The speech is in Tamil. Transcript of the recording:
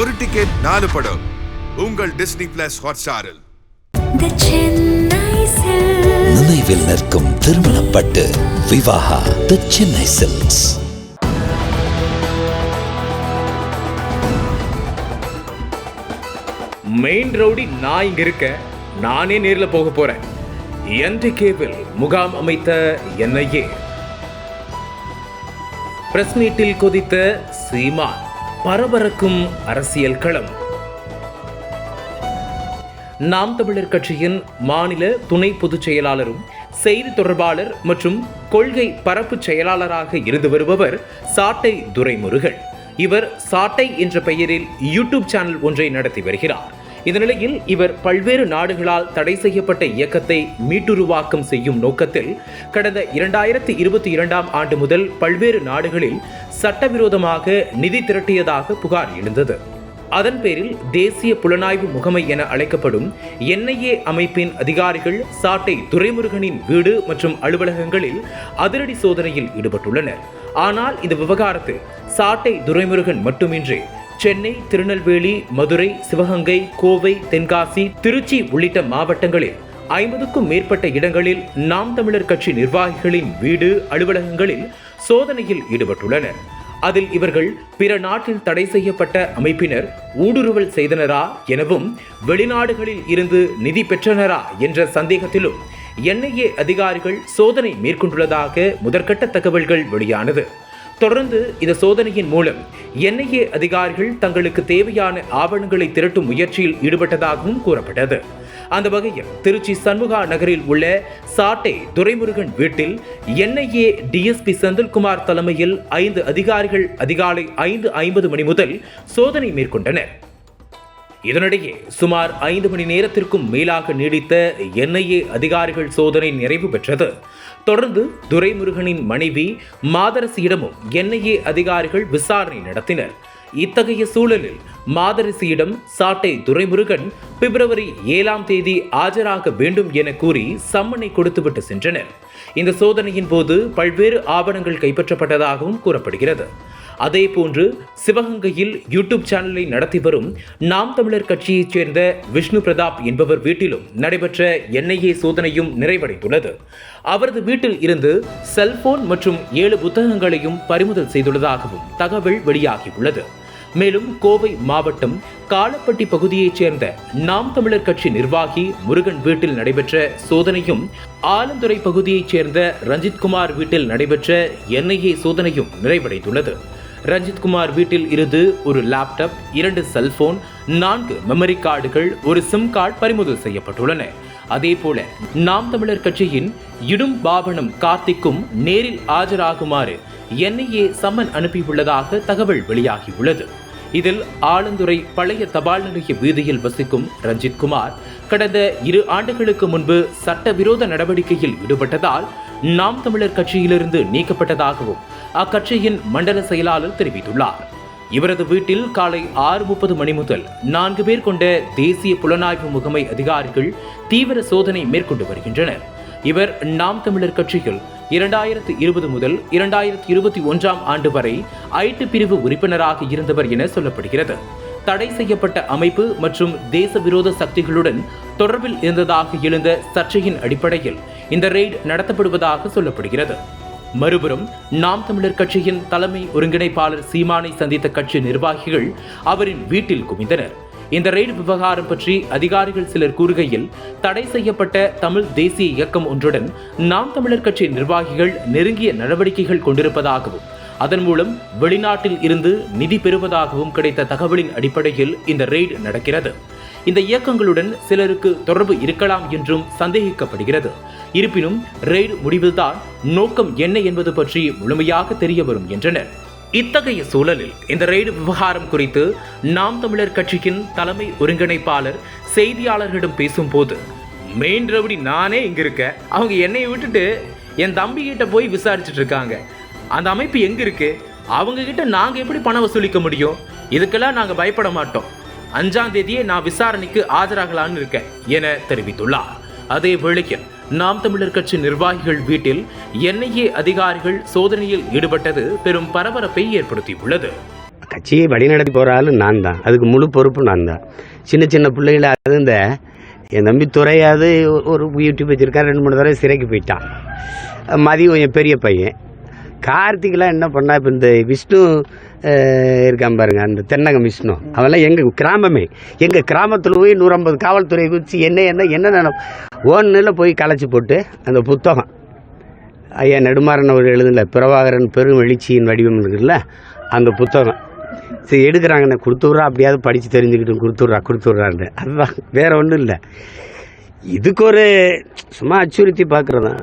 ஒரு டிக்கெட் நாலு படம். உங்கள் டிஸ்னி பிளஸ் ஹாட்ஸ்டாரில் The Chennai Silks. நினைவில் நிற்கும் திருமணப்பட்டு Vivaha the Chennai Silks main rowdy நான் இங்க இருக்க நானே நேர்ல போக போறேன். என்டிகேவில் முகாம் அமைத்த என்ஐஏ பிரஸ் மீட்டில் கொதித்த சீமான். பரபரக்கும் அரசியல் களம். நாம் தமிழர் கட்சியின் மாநில துணை பொதுச் செயலாளரும் செய்தி தொடர்பாளர் மற்றும் கொள்கை பரப்பு செயலாளராக இருந்து வருபவர் சாட்டை துரைமுருகன். இவர் சாட்டை என்ற பெயரில் யூடியூப் சேனல் ஒன்றை நடத்தி வருகிறார். இந்த நிலையில் இவர் பல்வேறு நாடுகளால் தடை செய்யப்பட்ட இயக்கத்தை மீட்டுருவாக்கம் செய்யும் நோக்கத்தில் கடந்த இரண்டாயிரத்தி இருபத்தி இரண்டாம் ஆண்டு முதல் பல்வேறு நாடுகளில் சட்டவிரோதமாக நிதி திரட்டியதாக புகார் எழுந்தது. அதன் பேரில் தேசிய புலனாய்வு முகமை என அழைக்கப்படும் என்ஐஏ அமைப்பின் அதிகாரிகள் சாட்டை துரைமுருகனின் வீடு மற்றும் அலுவலகங்களில் அதிரடி சோதனையில் ஈடுபட்டுள்ளனர். ஆனால் இந்த விவகாரத்தில் சாட்டை துரைமுருகன் மட்டுமின்றி சென்னை திருநெல்வேலி மதுரை சிவகங்கை கோவை தென்காசி திருச்சி உள்ளிட்ட மாவட்டங்களில் ஐம்பதுக்கும் மேற்பட்ட இடங்களில் நாம் தமிழர் கட்சி நிர்வாகிகளின் வீடு அலுவலகங்களில் சோதனையில் ஈடுபட்டுள்ளனர். அதில் இவர்கள் பிற நாட்டில் தடை செய்யப்பட்ட அமைப்பினர் ஊடுருவல் செய்தனரா எனவும் வெளிநாடுகளில் இருந்து நிதி பெற்றனரா என்ற சந்தேகத்திலும் என்ஐஏ அதிகாரிகள் சோதனை மேற்கொண்டுள்ளதாக முதற்கட்ட தகவல்கள் வெளியானது. தொடர்ந்து இந்த சோதனையின் மூலம் என்ஐஏ அதிகாரிகள் தங்களுக்கு தேவையான ஆவணங்களை திரட்டும் முயற்சியில் ஈடுபட்டதாகவும் கூறப்பட்டது. அந்த வகையில் திருச்சி சண்முகா நகரில் உள்ள சாட்டை துரைமுருகன் வீட்டில் என்ஐஏ டிஎஸ்பி செந்தில்குமார் தலைமையில் ஐந்து அதிகாரிகள் அதிகாலை ஐந்து ஐம்பது மணி முதல் சோதனை மேற்கொண்டனர். இதனிடையே சுமார் ஐந்து மணி நேரத்திற்கும் மேலாக நீடித்த என்ஐஏ அதிகாரிகள் சோதனை நிறைவு பெற்றது. தொடர்ந்து துரைமுருகனின் மனைவி மாதரசியிடமும் என்ஐஏ அதிகாரிகள் விசாரணை நடத்தினர். இத்தகைய சூழலில் மாதரசியிடம் சாட்டை துரைமுருகன் பிப்ரவரி ஏழாம் தேதி ஆஜராக வேண்டும் என கூறி சம்மனை கொடுத்துவிட்டு சென்றனர். இந்த சோதனையின் போது பல்வேறு ஆவணங்கள் கைப்பற்றப்பட்டதாகவும் கூறப்படுகிறது. அதேபோன்று சிவகங்கையில் யூடியூப் சேனலை நடத்தி வரும் நாம் தமிழர் கட்சியைச் சேர்ந்த விஷ்ணு பிரதாப் என்பவர் வீட்டிலும் நடைபெற்ற என்ஐஏ சோதனையும் நிறைவடைந்துள்ளது. அவரது வீட்டில் இருந்து செல்போன் மற்றும் ஏழு புத்தகங்களையும் பறிமுதல் செய்துள்ளதாகவும் தகவல் வெளியாகியுள்ளது. மேலும் கோவை மாவட்டம் காலப்பட்டி பகுதியைச் சேர்ந்த நாம் தமிழர் கட்சி நிர்வாகி முருகன் வீட்டில் நடைபெற்ற சோதனையும் ஆலந்துறை பகுதியைச் சேர்ந்த ரஞ்சித்குமார் வீட்டில் நடைபெற்ற என்ஐஏ சோதனையும் நிறைவடைந்துள்ளது. ரஞ்சித்குமார் வீட்டில் இருந்து ஒரு லேப்டாப் இரண்டு செல்போன் நான்கு மெமரி கார்டுகள் ஒரு சிம் கார்டு பறிமுதல் செய்யப்பட்டுள்ளன. அதேபோல நாம் தமிழர் கட்சியின் இடும் பாவனம் கார்த்திக்கும் நேரில் ஆஜராகுமாறு என்ஐஏ சம்மன் அனுப்பியுள்ளதாக தகவல் வெளியாகியுள்ளது. இதில் ஆலந்துறை பழைய தபால் நிலைய வீதியில் வசிக்கும் ரஞ்சித் குமார் கடந்த இரு ஆண்டுகளுக்கு முன்பு சட்டவிரோத நடவடிக்கையில் ஈடுபட்டதால் நாம் தமிழர் கட்சியிலிருந்து நீக்கப்பட்டதாகவும் அக்கட்சியின் மண்டல செயலாளர் தெரிவித்துள்ளார். இவரது வீட்டில் காலை ஆறு முப்பது மணி முதல் நான்கு பேர் கொண்ட தேசிய புலனாய்வு முகமை அதிகாரிகள் தீவிர சோதனை மேற்கொண்டு வருகின்றனர். இவர் நாம் தமிழர் கட்சியில் இரண்டாயிரத்து இருபது முதல் இரண்டாயிரத்து இருபத்தி ஒன்றாம் ஆண்டு வரை ஐட்டு பிரிவு உறுப்பினராக இருந்தவர் என சொல்லப்படுகிறது. தடை செய்யப்பட்ட அமைப்பு மற்றும் தேச விரோத சக்திகளுடன் தொடர்பில் இருந்ததாக எழுந்த சர்ச்சையின் அடிப்படையில் இந்த ரெய்டு நடத்தப்படுவதாக சொல்லப்படுகிறது. மறுபுறம் நாம் தமிழர் கட்சியின் தலைமை ஒருங்கிணைப்பாளர் சீமானை சந்தித்த கட்சி நிர்வாகிகள் அவரின் வீட்டில் குவிந்தனர். இந்த ரெய்டு விவகாரம் பற்றி அதிகாரிகள் சிலர் கூறுகையில் தடை செய்யப்பட்ட தமிழ் தேசிய இயக்கம் ஒன்றுடன் நாம் தமிழர் கட்சி நிர்வாகிகள் நெருங்கிய நடவடிக்கைகள் கொண்டிருப்பதாகவும் அதன் மூலம் வெளிநாட்டில் இருந்து நிதி பெறுவதாகவும் கிடைத்த தகவலின் அடிப்படையில் இந்த ரெய்டு நடக்கிறது. இந்த இயக்கங்களுடன் சிலருக்கு தொடர்பு இருக்கலாம் என்றும் சந்தேகிக்கப்படுகிறது. இருப்பினும் ரெய்டு முடிவில்தான் நோக்கம் என்ன என்பது பற்றி முழுமையாக தெரிய வரும் என்றனர். இத்தகைய சூழலில் இந்த ரெய்டு விவகாரம் குறித்து நாம் தமிழர் கட்சியின் தலைமை ஒருங்கிணைப்பாளர் செய்தியாளர்களிடம் பேசும்போது மெயின் ரவுடி நானே இங்க இருக்க அவங்க என்னை விட்டுட்டு என் தம்பி கிட்ட போய் விசாரிச்சுட்டு இருக்காங்க. அந்த அமைப்பு எங்க இருக்கு அவங்க கிட்ட நாங்க எப்படி பணம் வசூலிக்க முடியும்? இதுக்கெல்லாம் நாங்க பயப்பட மாட்டோம். அஞ்சாம் தேதியே நான் விசாரணைக்கு ஆஜராகலான்னு இருக்கேன் என தெரிவித்துள்ளார். அதே வேளையில் நாம் தமிழர் கட்சி நிர்வாகிகள் வீட்டில் என்ஐஏ அதிகாரிகள் சோதனையில் ஈடுபட்டது பெரும் பரபரப்பை ஏற்படுத்தியுள்ளது. கட்சியை வழிநடத்தி போகிற ஆளு நான் தான். அதுக்கு முழு பொறுப்பு நான் தான். சின்ன சின்ன பிள்ளைகளை இந்த என் தம்பி துறையாவது ஒரு யூடியூப் வச்சுருக்கார். ரெண்டு மூணு தடவை சிறைக்கு போயிட்டான். மதியம் என் பெரிய பையன். கார்த்திக்லாம் என்ன பண்ணா இப்போ இந்த விஷ்ணு இருக்கான் பாருங்க அந்த தென்னகம் விஷ்ணு. அவெல்லாம் எங்கள் கிராமமே. எங்கள் கிராமத்தில் போய் நூற்றம்பது காவல்துறை வச்சு என்ன என்ன என்ன நினைப்போம் ஒன்றில் போய் களைச்சி போட்டு அந்த புத்தகம். ஐயா நெடுமாறன் அவர் எழுதுல பிரபாகரன் பெரும் எழுச்சியின் வடிவம் இருக்குல்ல அந்த புத்தகம். சரி எடுக்கிறாங்கண்ணே கொடுத்துட்றா அப்படியாவது படித்து தெரிஞ்சுக்கிட்டு கொடுத்துட்றா கொடுத்துட்றான்னு அதுதான் வேறு ஒன்றும் இல்லை. இதுக்கு ஒரு சும்மா அச்சுறுத்தி பார்க்குறது தான்